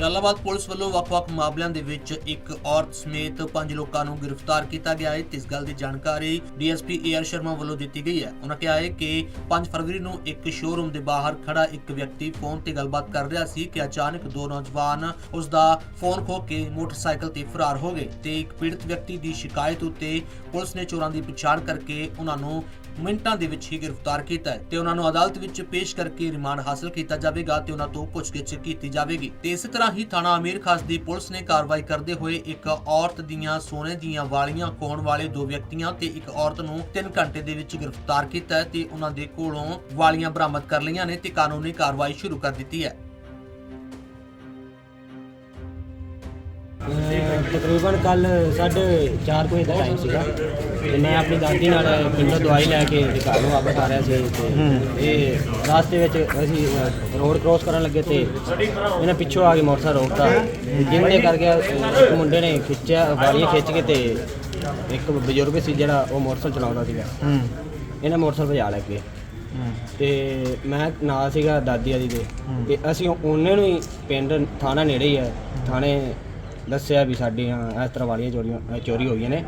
Jalalabad police ਵੱਲੋਂ ਵੱਖ-ਵੱਖ ਮਾਮਲਿਆਂ ਦੇ ਵਿੱਚ ਇੱਕ ਔਰਤ ਸਮੇਤ ਪੰਜ ਲੋਕਾਂ ਨੂੰ ਗ੍ਰਿਫਤਾਰ ਕੀਤਾ ਗਿਆ ਹੈ। ਇਸ ਗੱਲ ਦੀ ਜਾਣਕਾਰੀ ਡੀਐਸਪੀ ਏਆਰ ਸ਼ਰਮਾ ਵੱਲੋਂ ਦਿੱਤੀ ਗਈ ਹੈ। ਉਹਨਾਂ ਕਿਹਾ ਹੈ ਕਿ 5 ਫਰਵਰੀ ਨੂੰ ਇੱਕ ਸ਼ੋਰੂਮ ਦੇ ਬਾਹਰ ਖੜਾ ਇੱਕ ਵਿਅਕਤੀ ਫੋਨ ਤੇ ਗੱਲਬਾਤ ਕਰ ਰਿਹਾ ਸੀ ਕਿ ਅਚਾਨਕ ਦੋ ਨੌਜਵਾਨ ਉਸ ਦਾ ਫੋਨ ਖੋ ਕੇ ਮੋਟਰਸਾਈਕਲ ਤੇ ਫਰਾਰ ਹੋ ਗਏ ਤੇ ਇੱਕ ਪੀੜਤ ਵਿਅਕਤੀ ਦੀ ਸ਼ਿਕਾਇਤ ਉੱਤੇ ਪੁਲਿਸ ਨੇ ਚੋਰਾਂ ਦੀ ਪਛਾਣ ਕਰਕੇ ਉਹਨਾਂ ਨੂੰ ਮਿੰਟਾਂ ਦੇ ਵਿੱਚ ਹੀ ਗ੍ਰਿਫਤਾਰ ਕੀਤਾ ਹੈ ਤੇ ਉਹਨਾਂ ਨੂੰ ਅਦਾਲਤ ਵਿੱਚ ਪੇਸ਼ ਕਰਕੇ ਰਿਮਾਂਡ ਹਾਸਲ ਕੀਤਾ ਜਾਵੇਗਾ ਤੇ ਉਹਨਾਂ ਤੋਂ ਪੁੱਛਗਿੱਛ ਕੀਤੀ ਜਾਵੇਗੀ। ਤੇ ਇਸੇ ਤਰ੍ਹਾਂ ਹੀ ਥਾਣਾ ਅਮੀਰ ਖਾਸ ਦੀ ਪੁਲਿਸ ਨੇ ਕਾਰਵਾਈ ਕਰਦੇ ਹੋਏ ਇੱਕ ਔਰਤ ਦੀਆਂ ਸੋਨੇ ਦੀਆਂ ਵਾਲੀਆਂ ਖੋਣ ਵਾਲੇ ਦੋ ਵਿਅਕਤੀਆਂ ਤੇ ਇੱਕ ਔਰਤ ਨੂੰ 3 ਘੰਟੇ ਦੇ ਵਿੱਚ ਗ੍ਰਿਫਤਾਰ ਕੀਤਾ ਤੇ ਉਹਨਾਂ ਦੇ ਕੋਲੋਂ ਵਾਲੀਆਂ ਬਰਾਮਦ ਕਰ ਲਈਆਂ ਨੇ ਤੇ ਕਾਨੂੰਨੀ ਕਾਰਵਾਈ ਸ਼ੁਰੂ ਕਰ ਦਿੱਤੀ ਹੈ। ਤਕਰੀਬਨ ਕੱਲ 4:30 ਵਜੇ ਦਾ ਟਾਈਮ ਸੀਗਾ ਤੇ ਮੈਂ ਆਪਣੀ ਦਾਦੀ ਨਾਲ ਪਿੰਡੋਂ ਦਵਾਈ ਲੈ ਕੇ ਤੇ ਘਰ ਨੂੰ ਵਾਪਸ ਆ ਰਿਹਾ ਸੀ ਤੇ ਇਹ ਰਾਸਤੇ ਵਿੱਚ ਅਸੀਂ ਰੋਡ ਕ੍ਰੋਸ ਕਰਨ ਲੱਗੇ ਤੇ ਇਹਨੇ ਪਿੱਛੋਂ ਆ ਕੇ ਮੋਟਰਸਾਈਕਲ ਰੋਕਤਾ। ਜਿਹਨੇ ਕਰਕੇ ਅਹ, ਇੱਕ ਮੁੰਡੇ ਨੇ ਖਿੱਚਿਆ ਵਾਲੀਆਂ ਖਿੱਚ ਕੇ ਤੇ ਇੱਕ ਬਜ਼ੁਰਗ ਸੀ ਜਿਹੜਾ ਉਹ ਮੋਟਰਸਾਈਕਲ ਚਲਾਉਂਦਾ ਸੀਗਾ। ਇਹਨੇ ਮੋਟਰਸਾਈਕਲ ਭਜਾ ਲੈ ਕੇ ਤੇ ਮੈਂ ਨਾਲ ਸੀਗਾ ਦਾਦੀ ਆਦੀ ਦੇ। ਤੇ ਅਸੀਂ ਉਹਨੇ ਨੂੰ ਹੀ ਪਿੰਡ ਥਾਣਾ ਨੇੜੇ ਹੀ ਹੈ। ਥਾਣੇ ਦੱਸਿਆ ਵੀ ਸਾਡੀਆਂ ਇਸ ਤਰ੍ਹਾਂ ਵਾਲੀਆਂ ਚੋਰੀਆਂ ਚੋਰੀ ਹੋਈਆਂ ਨੇ।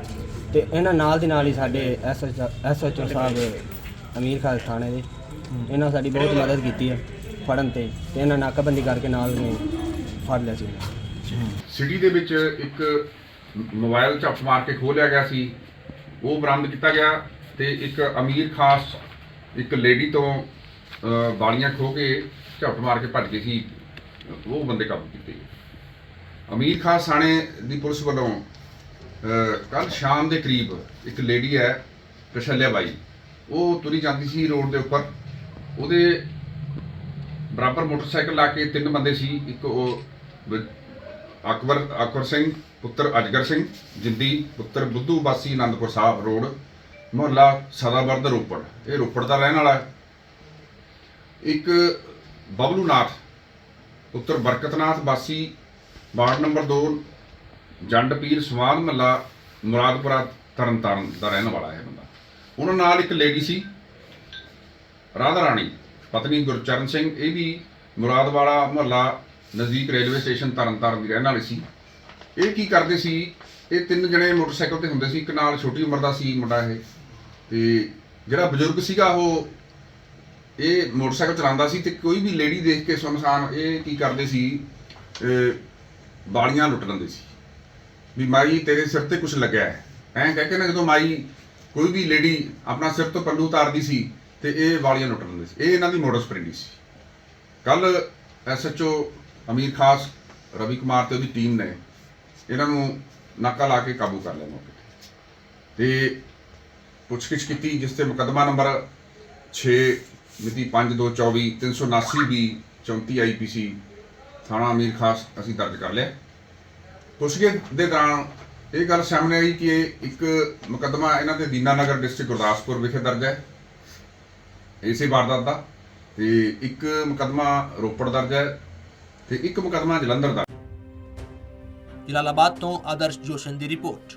ਤੇ ਇਹਨਾਂ ਨਾਲ ਦੀ ਨਾਲ ਹੀ ਸਾਡੇ ਐਸਐਚਓ ਸਾਹਿਬ, ਅਮੀਰ ਖਾਨ ਥਾਣੇ ਦੇ, ਇਹਨਾਂ ਸਾਡੀ ਬਹੁਤ ਮਦਦ ਕੀਤੀ ਹੈ ਫੜਨ ਤੇ ਤੇ ਇਹਨਾਂ ਨਾਕਾਬੰਦੀ ਕਰਕੇ ਨਾਲ ਨੇ ਫੜ ਲਿਆ ਸੀ। ਸਿਟੀ ਦੇ ਵਿੱਚ ਇੱਕ ਮੋਬਾਈਲ ਝੱਪ ਮਾਰ ਕੇ ਖੋਹ ਲਿਆ ਗਿਆ ਸੀ। ਉਹ ਬਰਾਮਦ ਕੀਤਾ ਗਿਆ ਤੇ ਇੱਕ ਅਮੀਰ ਖਾਸ, ਇੱਕ ਲੇਡੀ ਤੋਂ ਵਾਲੀਆਂ ਖੋਹ ਕੇ ਝਪਟ ਮਾਰ ਕੇ ਭੱਜ ਗਈ ਸੀ। ਉਹ ਬੰਦੇ ਕਾਬੂ ਕੀਤੇ ਅਮੀਰ ਖਾਸ ਥਾਣੇ ਦੀ ਪੁਲਿਸ ਵੱਲੋਂ ਕੱਲ ਸ਼ਾਮ ਦੇ ਕਰੀਬ ਇੱਕ ਲੇਡੀ ਹੈ ਕਸ਼ਲਿਆ ਬਾਈ। ਉਹ ਤੁਰੀ ਜਾਂਦੀ ਸੀ ਰੋਡ ਦੇ ਉੱਪਰ। ਉਹਦੇ ਬਰਾਬਰ ਮੋਟਰਸਾਈਕਲ ਲਾ ਕੇ ਤਿੰਨ ਬੰਦੇ ਸੀ। ਇੱਕ ਉਹ ਅਕਬਰ ਅਕਬਰ ਸਿੰਘ, ਪੁੱਤਰ ਅਜਗਰ ਸਿੰਘ, ਜਿੰਦੀ, ਪੁੱਤਰ ਬੁੱਧੂ ਬਾਸੀ ਆਨੰਦਪੁਰ ਸਾਹਿਬ ਰੋਡ, ਮੁਹੱਲਾ ਸਦਾਵਰਦ ਰੋਪੜ। ਇਹ ਰੋਪੜ ਦਾ ਰਹਿਣ ਵਾਲਾ ਇੱਕ ਬਬਲੂ ਨਾਥ, ਪੁੱਤਰ ਬਰਕਤਨਾਥ ਬਾਸੀ ਵਾਰਡ ਨੰਬਰ 2 ਜੰਡ ਪੀਰ ਸਮਾਦ ਮੱਲਾ, ਮੁਰਾਦਪੁਰਾ ਤਰਨਤਾਰਨ ਦਾ ਰਹਿਣ ਵਾਲਾ ਹੈ ਬੰਦਾ। ਉਹਨਾਂ ਨਾਲ ਇੱਕ ਲੇਡੀ ਸੀ, ਰਾਧਾ ਰਾਣੀ, ਪਤਨੀ ਗੁਰਚਰਨ ਸਿੰਘ, ਇਹ ਵੀ ਮੁਰਾਦਵਾਲਾ ਮੁਹੱਲਾ ਨਜ਼ਦੀਕ ਰੇਲਵੇ ਸਟੇਸ਼ਨ ਤਰਨਤਾਰਨ ਦੀ ਰਹਿਣ ਵਾਲੀ ਸੀ। ਇਹ ਕੀ ਕਰਦੇ ਸੀ, ਇਹ ਤਿੰਨ ਜਣੇ ਮੋਟਰਸਾਈਕਲ ਤੇ ਹੁੰਦੇ ਸੀ, ਇੱਕ ਨਾਲ ਛੋਟੀ ਉਮਰ ਦਾ ਸੀ ਮੁੰਡਾ ਇਹ, ਤੇ ਜਿਹੜਾ ਬਜ਼ੁਰਗ ਸੀਗਾ ਉਹ, ਇਹ ਮੋਟਰਸਾਈਕਲ ਚਲਾਉਂਦਾ ਸੀ ਤੇ ਕੋਈ ਵੀ ਲੇਡੀ ਦੇਖ ਕੇ ਸੁਨਸਾਨ ਇਹ ਕੀ ਕਰਦੇ ਸੀ ਅਹ, ਵਾਲੀਆਂ ਲੁੱਟ ਲੈਂਦੇ ਸੀ। ਵੀ ਮਾਈ ਤੇਰੇ ਸਿਰ ਤੇ ਕੁਝ ਲੱਗਿਆ ਹੈ। ਐਂ ਕਹਿ ਕੇ ਨਾ ਜਦੋਂ ਮਾਈ ਕੋਈ ਵੀ ਲੇਡੀ ਆਪਣਾ ਸਿਰ ਤੋਂ ਪੱਲੂ ਉਤਾਰਦੀ ਸੀ ਤੇ ਇਹ ਵਾਲੀਆਂ ਲੁੱਟ ਲੈਂਦੇ ਸੀ। ਇਹ ਇਹਨਾਂ ਦੀ ਮੋਡਸ ਪ੍ਰਿੰਡੀ ਸੀ। ਕੱਲ ਐਸਐਚਓ ਅਮੀਰ ਖਾਸ ਰਵੀ ਕੁਮਾਰ ਤੇ ਉਹਦੀ ਟੀਮ ਨੇ ਇਹਨਾਂ ਨੂੰ ਨਾਕਾ ਲਾ ਕੇ ਕਾਬੂ ਕਰ ਲਿਆ ਮੌਕੇ ਤੇ। ਪੁੱਛਗਿੱਛ ਕੀਤੀ ਜਿਸ ਤੇ ਮੁਕੱਦਮਾ ਨੰਬਰ 6 ਮਿਤੀ 5224 379 ਵੀ 34 ਆਈਪੀਸੀ ਥਾਣਾ ਅਮੀਰ ਖਾਸ ਅਸੀਂ ਦਰਜ ਕਰ ਲਿਆ। ਪੁੱਛਗਿੱਛ ਦੇ ਦੌਰਾਨ ਇਹ ਗੱਲ ਸਾਹਮਣੇ ਆਈ ਕਿ ਇੱਕ ਮੁਕੱਦਮਾ ਇਹਨਾਂ ਦੇ ਦੀਨਾਨਗਰ ਡਿਸਟ੍ਰਿਕਟ ਗੁਰਦਾਸਪੁਰ ਵਿਖੇ ਦਰਜ ਹੈ। ਇਸੇ ਵਾਰਦਾਤ ਦਾ ਤੇ ਇੱਕ ਮੁਕੱਦਮਾ ਰੋਪੜ ਦਰਜ ਹੈ ਤੇ ਇੱਕ ਮੁਕੱਦਮਾ ਜਲੰਧਰ ਦਾ ਜਲਾਲਾਬਾਦ ਤੋਂ ਆਦਰਸ਼ ਜੋਸ਼ਨ ਦੀ ਰਿਪੋਰਟ।